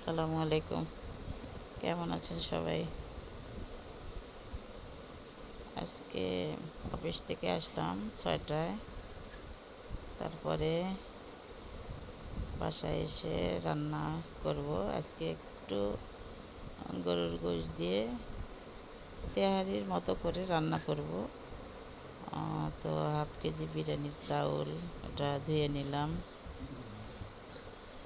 আসসালামু আলাইকুম। কেমন আছেন সবাই? আজকে অফিস থেকে আসলাম ছয়টায়। তারপরে বাসায় এসে রান্না করব। আজকে একটু গরুর গোশ দিয়ে তেহারির মতো করে রান্না করব। তো হাফ কেজি বিরিয়ানির চাউল ওটা ধুয়ে নিলাম।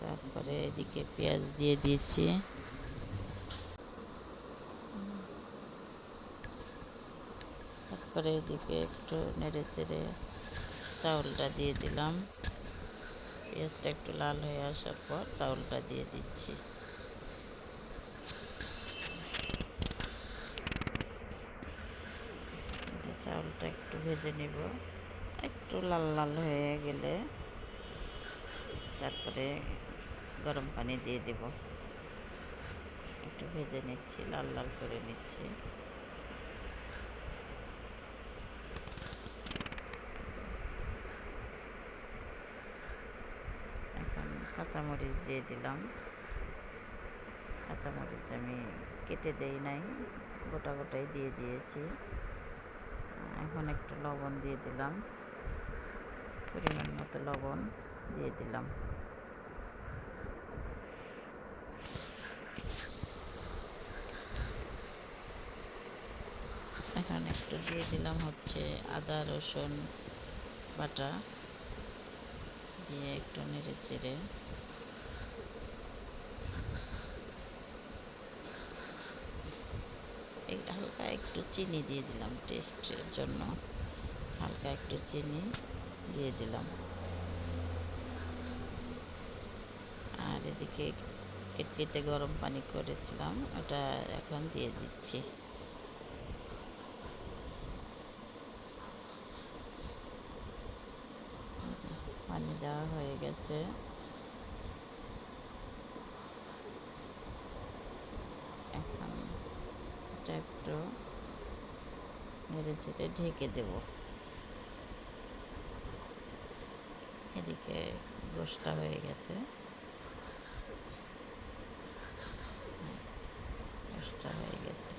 তারপরে এদিকে পেঁয়াজ দিয়ে দিয়েছি। তারপরে এদিকে একটু নেড়ে চেড়ে চাউলটা দিয়ে দিলাম। পেঁয়াজটা একটু লাল হয়ে আসার পর চাউলটা দিয়ে দিচ্ছি। চাউলটা একটু ভেজে নিব। একটু লাল লাল হয়ে গেলে তারপরে গরম পানি দিয়ে দেব। একটু ভেজে নিচ্ছি, লাল লাল করে নিচ্ছি। এখন কাঁচামরিচ দিয়ে দিলাম। কাঁচামরিচ আমি কেটে দেই নাই, গোটা গোটাই দিয়ে দিয়েছি। এখন একটু লবণ দিয়ে দিলাম, পরিমাণ মতো লবণ দিয়ে দিলাম। এখন একটু দিয়ে দিলাম হচ্ছে আদা, রসুন বাটা। দিয়ে একটু নেড়ে চেড়ে। হালকা একটু চিনি দিয়ে দিলাম টেস্টের জন্য। হালকা একটু চিনি দিয়ে দিলাম। আর এদিকে কেটকেটে গরম পানি করেছিলাম, ওটা এখন দিয়ে দিচ্ছি। দেওয়া হয়ে গেছে। এখন এটা একটু নেড়ে চেড়ে ঢেকে দেব। এদিকে গোষ্ঠটা হয়ে গেছে। গোষ্ঠটা হয়ে গেছে।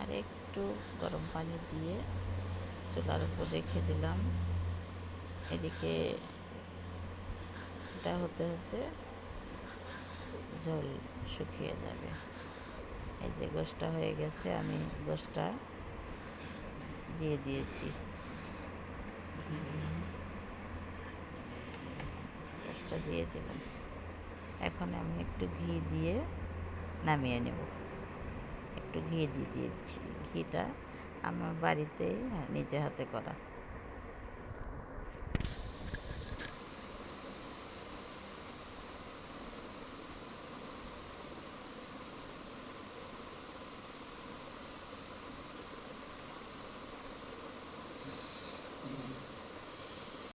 আর একটু গরম পানি দিয়ে চুলার উপর রেখে দিলাম। এদিকে এটা হতে হতে জল শুকিয়ে যাবে। এই যে গোষ্ঠটা হয়ে গেছে, আমি গোষ্ঠটা দিয়ে দিয়েছি। গোষ্ঠটা দিয়ে দিলাম। এখন আমি একটু ঘি দিয়ে নামিয়ে নেব। একটু ঘি দিয়ে দিয়েছি। ঘিটা আমার বাড়িতেই নিজে হাতে করা।